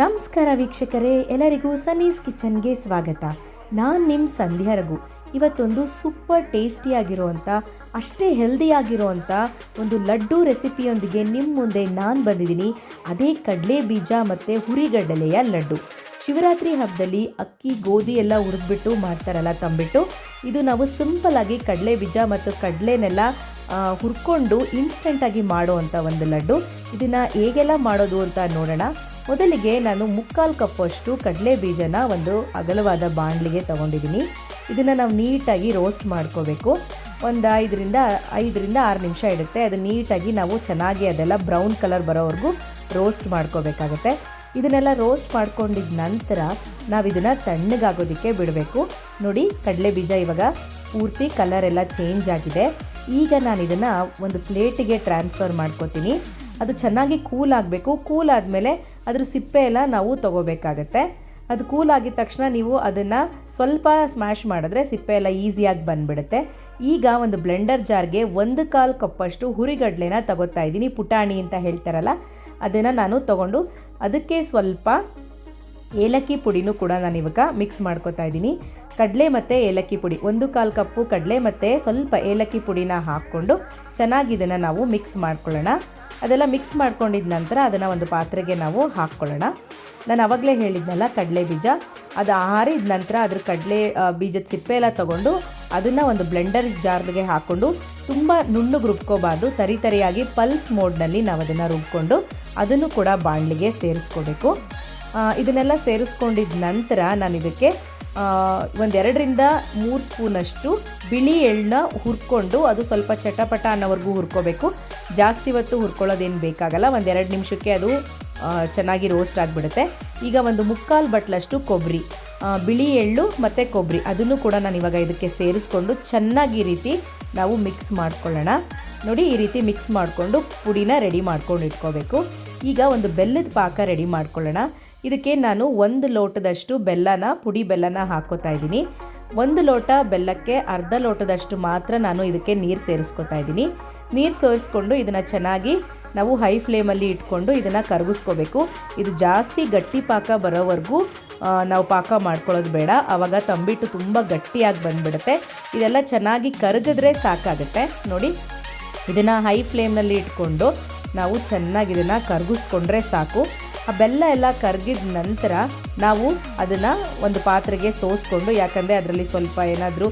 ನಮಸ್ಕಾರ ವೀಕ್ಷಕರೇ, ಎಲ್ಲರಿಗೂ ಸನ್ನೀಸ್ ಕಿಚನ್ಗೆ ಸ್ವಾಗತ. ನಾನು ನಿಮ್ಮ ಸಂಧ್ಯಾ ರಘು. ಇವತ್ತೊಂದು ಸೂಪರ್ ಟೇಸ್ಟಿಯಾಗಿರುವಂಥ ಅಷ್ಟೇ ಹೆಲ್ದಿಯಾಗಿರುವಂಥ ಒಂದು ಲಡ್ಡು ರೆಸಿಪಿಯೊಂದಿಗೆ ನಿಮ್ಮ ಮುಂದೆ ನಾನು ಬಂದಿದ್ದೀನಿ. ಅದೇ ಕಡಲೆ ಬೀಜ ಮತ್ತು ಹುರಿಗಡಲೆಯ ಲಡ್ಡು. ಶಿವರಾತ್ರಿ ಹಬ್ಬದಲ್ಲಿ ಅಕ್ಕಿ, ಗೋಧಿ ಎಲ್ಲ ಹುರಿದ್ಬಿಟ್ಟು ಮಾಡ್ತಾರಲ್ಲ ತಂಬಿಟ್ಟು, ಇದು ನಾವು ಸಿಂಪಲಾಗಿ ಕಡಲೆ ಬೀಜ ಮತ್ತು ಕಡಲೆನೆಲ್ಲ ಹುರ್ಕೊಂಡು ಇನ್ಸ್ಟೆಂಟಾಗಿ ಮಾಡುವಂಥ ಒಂದು ಲಡ್ಡು. ಇದನ್ನು ಹೇಗೆಲ್ಲ ಮಾಡೋದು ಅಂತ ನೋಡೋಣ. ಮೊದಲಿಗೆ ನಾನು ಮುಕ್ಕಾಲು ಕಪ್ಪಷ್ಟು ಕಡಲೆ ಬೀಜನ ಒಂದು ಅಗಲವಾದ ಬಾಣಲಿಗೆ ತಗೊಂಡಿದ್ದೀನಿ. ಇದನ್ನು ನಾವು ನೀಟಾಗಿ ರೋಸ್ಟ್ ಮಾಡ್ಕೋಬೇಕು. ಒಂದು ಐದರಿಂದ ಐದರಿಂದ ಆರು ನಿಮಿಷ ಇಡುತ್ತೆ. ಅದು ನೀಟಾಗಿ ನಾವು ಚೆನ್ನಾಗಿ ಅದೆಲ್ಲ ಬ್ರೌನ್ ಕಲರ್ ಬರೋವರೆಗೂ ರೋಸ್ಟ್ ಮಾಡ್ಕೋಬೇಕಾಗತ್ತೆ. ಇದನ್ನೆಲ್ಲ ರೋಸ್ಟ್ ಮಾಡ್ಕೊಂಡಿದ್ದ ನಂತರ ನಾವು ಇದನ್ನು ತಣ್ಣಗಾಗೋದಕ್ಕೆ ಬಿಡಬೇಕು. ನೋಡಿ, ಕಡಲೆ ಬೀಜ ಇವಾಗ ಪೂರ್ತಿ ಕಲರ್ ಎಲ್ಲ ಚೇಂಜ್ ಆಗಿದೆ. ಈಗ ನಾನು ಇದನ್ನು ಒಂದು ಪ್ಲೇಟಿಗೆ ಟ್ರಾನ್ಸ್ಫರ್ ಮಾಡ್ಕೋತೀನಿ. ಅದು ಚೆನ್ನಾಗಿ ಕೂಲ್ ಆಗಬೇಕು. ಕೂಲ್ ಆದಮೇಲೆ ಅದ್ರ ಸಿಪ್ಪೆ ಎಲ್ಲ ನಾವು ತೊಗೋಬೇಕಾಗತ್ತೆ. ಅದು ಕೂಲ್ ಆಗಿದ ತಕ್ಷಣ ನೀವು ಅದನ್ನು ಸ್ವಲ್ಪ ಸ್ಮ್ಯಾಶ್ ಮಾಡಿದ್ರೆ ಸಿಪ್ಪೆ ಎಲ್ಲ ಈಸಿಯಾಗಿ ಬಂದುಬಿಡುತ್ತೆ. ಈಗ ಒಂದು ಬ್ಲೆಂಡರ್ ಜಾರ್ಗೆ ಒಂದು ಕಾಲು ಕಪ್ಪಷ್ಟು ಹುರಿಗಡ್ಲೆನ ತಗೋತಾ ಇದ್ದೀನಿ. ಪುಟಾಣಿ ಅಂತ ಹೇಳ್ತಾರಲ್ಲ, ಅದನ್ನು ನಾನು ತಗೊಂಡು ಅದಕ್ಕೆ ಸ್ವಲ್ಪ ಏಲಕ್ಕಿ ಪುಡಿನೂ ಕೂಡ ನಾನು ಇವಾಗ ಮಿಕ್ಸ್ ಮಾಡ್ಕೋತಾ ಇದ್ದೀನಿ. ಕಡಲೆ ಮತ್ತು ಏಲಕ್ಕಿ ಪುಡಿ, ಒಂದು ಕಾಲು ಕಪ್ಪು ಕಡಲೆ ಮತ್ತು ಸ್ವಲ್ಪ ಏಲಕ್ಕಿ ಪುಡಿನ ಹಾಕ್ಕೊಂಡು ಚೆನ್ನಾಗಿ ಇದನ್ನು ನಾವು ಮಿಕ್ಸ್ ಮಾಡ್ಕೊಳ್ಳೋಣ. ಅದೆಲ್ಲ ಮಿಕ್ಸ್ ಮಾಡ್ಕೊಂಡಿದ ನಂತರ ಅದನ್ನು ಒಂದು ಪಾತ್ರೆಗೆ ನಾವು ಹಾಕ್ಕೊಳ್ಳೋಣ. ನಾನು ಆವಾಗಲೇ ಹೇಳಿದ್ನಲ್ಲ ಕಡಲೆ ಬೀಜ. ಅದು ಆರಿದ ನಂತರ ಅದ್ರ ಕಡಲೆ ಬೀಜದ ಸಿಪ್ಪೆ ಎಲ್ಲ ತೊಗೊಂಡು ಅದನ್ನು ಒಂದು ಬ್ಲೆಂಡರ್ ಜಾರ್ಗೆ ಹಾಕ್ಕೊಂಡು ತುಂಬ ನುಣ್ಣಗೆ ರುಬ್ಕೋಬಾರ್ದು. ತರಿ ತರಿಯಾಗಿ ಪಲ್ಸ್ ಮೋಡ್ನಲ್ಲಿ ನಾವು ಅದನ್ನು ರುಬ್ಕೊಂಡು ಅದನ್ನು ಕೂಡ ಬಾಣಲಿಗೆ ಸೇರಿಸ್ಕೋಬೇಕು. ಇದನ್ನೆಲ್ಲ ಸೇರಿಸ್ಕೊಂಡಿದ ನಂತರ ನಾನು ಇದಕ್ಕೆ ಒಂದೆರಡರಿಂದ ಮೂರು ಸ್ಪೂನಷ್ಟು ಬಿಳಿ ಎಳ್ಳನ್ನ ಹುರ್ಕೊಂಡು ಅದು ಸ್ವಲ್ಪ ಚಟಪಟ ಅನ್ನೋವರೆಗೂ ಹುರ್ಕೋಬೇಕು. ಜಾಸ್ತಿ ಹೊತ್ತು ಹುರ್ಕೊಳ್ಳೋದೇನು ಬೇಕಾಗಲ್ಲ, ಒಂದೆರಡು ನಿಮಿಷಕ್ಕೆ ಅದು ಚೆನ್ನಾಗಿ ರೋಸ್ಟ್ ಆಗಿಬಿಡುತ್ತೆ. ಈಗ ಒಂದು ಮುಕ್ಕಾಲು ಬಟ್ಲಷ್ಟು ಕೊಬ್ಬರಿ ಬಿಳಿ ಎಳ್ಳು ಮತ್ತು ಕೊಬ್ಬರಿ ಅದನ್ನು ಕೂಡ ನಾನು ಇವಾಗ ಇದಕ್ಕೆ ಸೇರಿಸ್ಕೊಂಡು ಚೆನ್ನಾಗಿ ಈ ರೀತಿ ನಾವು ಮಿಕ್ಸ್ ಮಾಡ್ಕೊಳ್ಳೋಣ. ನೋಡಿ, ಈ ರೀತಿ ಮಿಕ್ಸ್ ಮಾಡಿಕೊಂಡು ಪುಡಿನ ರೆಡಿ ಮಾಡ್ಕೊಂಡು ಇಟ್ಕೋಬೇಕು. ಈಗ ಒಂದು ಬೆಲ್ಲದ ಪಾಕ ರೆಡಿ ಮಾಡ್ಕೊಳ್ಳೋಣ. ಇದಕ್ಕೆ ನಾನು ಒಂದು ಲೋಟದಷ್ಟು ಬೆಲ್ಲನ, ಪುಡಿ ಬೆಲ್ಲನ ಹಾಕೋತಾ ಇದ್ದೀನಿ. ಒಂದು ಲೋಟ ಬೆಲ್ಲಕ್ಕೆ ಅರ್ಧ ಲೋಟದಷ್ಟು ಮಾತ್ರ ನಾನು ಇದಕ್ಕೆ ನೀರು ಸೇರಿಸ್ಕೊತಾ ಇದ್ದೀನಿ. ನೀರು ಸೇರಿಸ್ಕೊಂಡು ಇದನ್ನು ಚೆನ್ನಾಗಿ ನಾವು ಹೈ ಫ್ಲೇಮಲ್ಲಿ ಇಟ್ಕೊಂಡು ಇದನ್ನು ಕರಗಿಸ್ಕೋಬೇಕು. ಇದು ಜಾಸ್ತಿ ಗಟ್ಟಿ ಪಾಕ ಬರೋವರೆಗೂ ನಾವು ಪಾಕ ಮಾಡ್ಕೊಳ್ಳೋದು ಬೇಡ. ಆವಾಗ ತಂಬಿಟ್ಟು ತುಂಬ ಗಟ್ಟಿಯಾಗಿ ಬಂದುಬಿಡುತ್ತೆ. ಇದೆಲ್ಲ ಚೆನ್ನಾಗಿ ಕರಗಿದ್ರೆ ಸಾಕಾಗುತ್ತೆ. ನೋಡಿ, ಇದನ್ನು ಹೈ ಫ್ಲೇಮ್ನಲ್ಲಿ ಇಟ್ಕೊಂಡು ನಾವು ಚೆನ್ನಾಗಿ ಇದನ್ನು ಕರಗಿಸ್ಕೊಂಡ್ರೆ ಸಾಕು. ಆ ಬೆಲ್ಲ ಎಲ್ಲ ಕರಗಿದ ನಂತರ ನಾವು ಅದನ್ನು ಒಂದು ಪಾತ್ರೆಗೆ ಸೋಸ್ಕೊಂಡು, ಯಾಕಂದರೆ ಅದರಲ್ಲಿ ಸ್ವಲ್ಪ ಏನಾದರೂ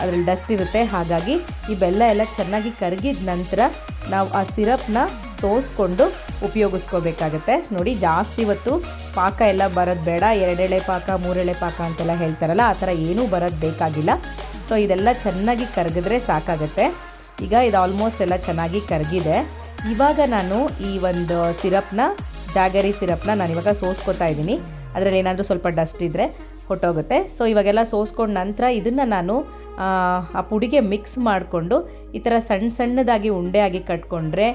ಅದರಲ್ಲಿ ಡಸ್ಟ್ ಇರುತ್ತೆ, ಹಾಗಾಗಿ ಈ ಬೆಲ್ಲ ಎಲ್ಲ ಚೆನ್ನಾಗಿ ಕರಗಿದ ನಂತರ ನಾವು ಆ ಸಿರಪ್ನ ಸೋಸ್ಕೊಂಡು ಉಪಯೋಗಿಸ್ಕೋಬೇಕಾಗತ್ತೆ. ನೋಡಿ, ಜಾಸ್ತಿ ಹೊತ್ತು ಪಾಕ ಎಲ್ಲ ಬರೋದು ಬೇಡ. ಎರಡೆಳೆ ಪಾಕ, ಮೂರೆಳೆ ಪಾಕ ಅಂತೆಲ್ಲ ಹೇಳ್ತಾರಲ್ಲ, ಆ ಥರ ಏನೂ ಬರೋದು ಬೇಕಾಗಿಲ್ಲ. ಸೊ ಇದೆಲ್ಲ ಚೆನ್ನಾಗಿ ಕರಗಿದ್ರೆ ಸಾಕಾಗತ್ತೆ. ಈಗ ಇದು ಆಲ್ಮೋಸ್ಟ್ ಎಲ್ಲ ಚೆನ್ನಾಗಿ ಕರಗಿದೆ. ಇವಾಗ ನಾನು ಈ ಒಂದು ಸಿರಪ್ನ ಜಾಗರಿ ಸಿರಪ್ನ ನಾನು ಇವಾಗ ಸೋಸ್ಕೊತಾ ಇದ್ದೀನಿ. ಅದರಲ್ಲಿ ಏನಾದರೂ ಸ್ವಲ್ಪ ಡಸ್ಟ್ ಇದ್ದರೆ ಹೊಟ್ಟೋಗುತ್ತೆ. ಸೊ ಇವಾಗೆಲ್ಲ ಸೋಸ್ಕೊಂಡ ನಂತರ ಇದನ್ನು ನಾನು, ಆ ಪುಡಿಗೆ ಮಿಕ್ಸ್ ಮಾಡಿಕೊಂಡು ಈ ಥರ ಸಣ್ಣ ಸಣ್ಣದಾಗಿ ಉಂಡೆಯಾಗಿ ಕಟ್ಕೊಂಡ್ರೆ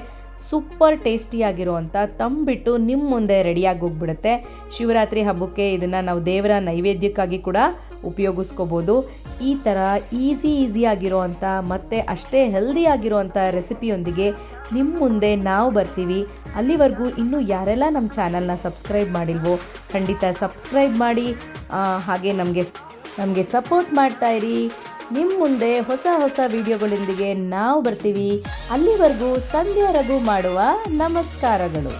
ಸೂಪರ್ ಟೇಸ್ಟಿಯಾಗಿರುವಂಥ ತಂಬಿಟ್ಟು ನಿಮ್ಮ ಮುಂದೆ ರೆಡಿಯಾಗಿ ಹೋಗ್ಬಿಡುತ್ತೆ. ಶಿವರಾತ್ರಿ ಹಬ್ಬಕ್ಕೆ ಇದನ್ನು ನಾವು ದೇವರ ನೈವೇದ್ಯಕ್ಕಾಗಿ ಕೂಡ ಉಪಯೋಗಿಸ್ಕೋಬೋದು. ಈ ಥರ ಈಸಿ ಆಗಿರೋವಂಥ ಮತ್ತು ಅಷ್ಟೇ ಹೆಲ್ದಿ ಆಗಿರೋವಂಥ ರೆಸಿಪಿಯೊಂದಿಗೆ ನಿಮ್ಮ ಮುಂದೆ ನಾವು ಬರ್ತೀವಿ. ಅಲ್ಲಿವರೆಗೂ ಇನ್ನೂ ಯಾರೆಲ್ಲ ನಮ್ಮ ಚಾನಲ್ನ ಸಬ್ಸ್ಕ್ರೈಬ್ ಮಾಡಿಲ್ವೋ ಖಂಡಿತ ಸಬ್ಸ್ಕ್ರೈಬ್ ಮಾಡಿ ಹಾಗೆ ನಮಗೆ ನಮಗೆ ಸಪೋರ್ಟ್ ಮಾಡ್ತಾಯಿರಿ ನಿಮ್ಮ ಮುಂದೆ ಹೊಸ ಹೊಸ ವಿಡಿಯೋಗಳೊಂದಿಗೆ ನಾವು ಬರ್ತೀವಿ. ಅಲ್ಲಿವರೆಗೂ ರಘು ಮಾಡುವ ನಮಸ್ಕಾರಗಳು.